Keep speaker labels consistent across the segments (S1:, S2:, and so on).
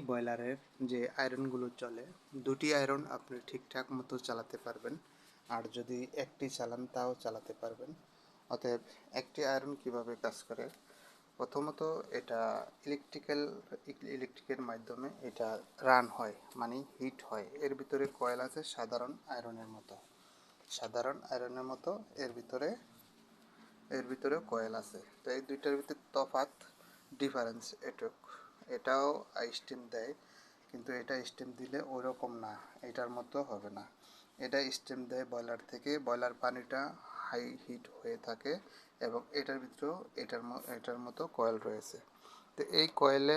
S1: বয়লারের যে আয়রনগুলো চলে, দুটি আয়রন আপনি ঠিকঠাক মতো চালাতে পারবেন। আর যদি একটি চালান, তাও চালাতে পারবেন। অতএব একটি আয়রন কীভাবে কাজ করে? প্রথমত এটা ইলেকট্রিক্যাল ইলেকট্রিকের মাধ্যমে এটা রান হয় মানে হিট হয়। এর ভিতরে কয়েল আছে সাধারণ আয়রনের মতো। সাধারণ আয়রনের মতো, এর ভিতরে এর ভিতরে কয়েল আছে। তো এই দুইটার ভিতরে তফাৎ ডিফারেন্স এটুক। এটাও স্টিম দেয়, কিন্তু এটা স্টিম দিলে ওরকম না, এটার মতো হবে না। এটা স্টিম দেয় বয়লার থেকে বয়লার পানিটা হাই হিট হয়ে থাকে এবং এটার ভিতরেও এটার এটার মতো কয়েল রয়েছে। তো এই কয়েলে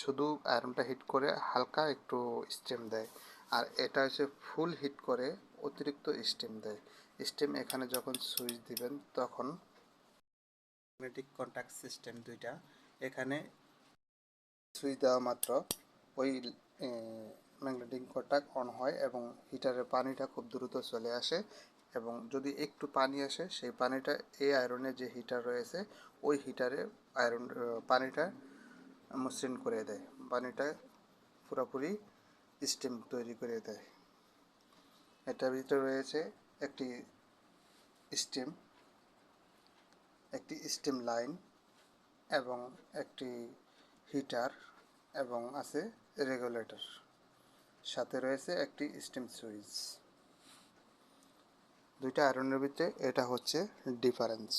S1: শুধু আয়রনটা হিট করে হালকা একটু স্টিম দেয়, আর এটা হচ্ছে ফুল হিট করে অতিরিক্ত স্টিম দেয়। স্টিম এখানে যখন সুইচ দিবেন, তখন ম্যাগনেটিক কন্ট্যাক্ট সিস্টেম দুইটা এখানে সুইচ দেওয়া মাত্র। ওই ম্যাগনেটিক কন্ট্যাক্ট অন হয় এবং হিটারের পানিটা খুব দ্রুত চলে আসে এবং যদি একটু পানি আসে, সেই পানিটা এই আয়রনের যে হিটার রয়েছে, ওই হিটারে আয়রন পানিটা মসৃণ করে দেয়। পানিটা পুরোপুরি স্টিম তৈরি করে দেয়। এটার ভিতরে রয়েছে একটি স্টিম একটি স্টিম লাইন এবং একটি হিটার। এবং আছে রেগুলেটর সাথে রয়েছে একটি স্টিম সুইচ দুইটা আয়রনের ভিতরে এটা হচ্ছে ডিফারেন্স